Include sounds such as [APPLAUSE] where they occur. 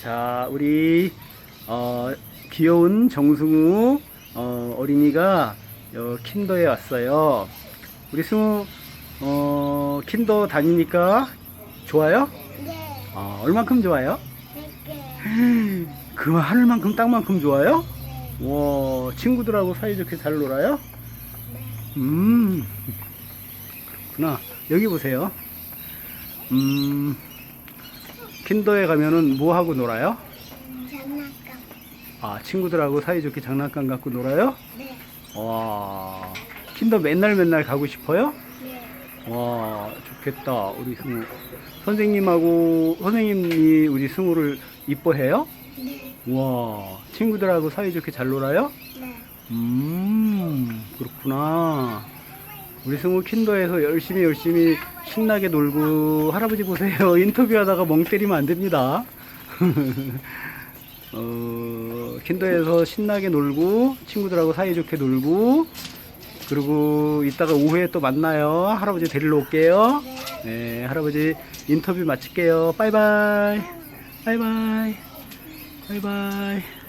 자, 우리 어, 귀여운 정승우 어, 어린이가 어, 킨더에 왔어요. 우리 승우 어, 킨더 다니니까 좋아요? 네. 아, 얼만큼 좋아요? 네. [LAUGHS] 그 하늘만큼 땅만큼 좋아요? 네. 와, 친구들하고 사이좋게 잘 놀아요? 네. 음, [LAUGHS] 그렇구나. 여기 보세요. 음, 킨더에 가면은 뭐 하고 놀아요? 장난감. 아, 친구들하고 사이좋게 장난감 갖고 놀아요? 네. 와, 킨더 맨날 맨날 가고 싶어요? 네. 와, 좋겠다. 우리 승우. 선생님하고, 선생님이 우리 승우를 이뻐해요? 네. 와, 친구들하고 사이좋게 잘 놀아요? 네. 음, 그렇구나. 우리 승우 킨더에서 열심히 열심히 신나게 놀고, 할아버지 보세요. [LAUGHS] 인터뷰하다가 멍 때리면 안 됩니다. [LAUGHS] 어, 킨더에서 신나게 놀고, 친구들하고 사이좋게 놀고, 그리고 이따가 오후에 또 만나요. 할아버지 데리러 올게요. 네, 할아버지 인터뷰 마칠게요. 바이바이. 바이바이. 바이바이.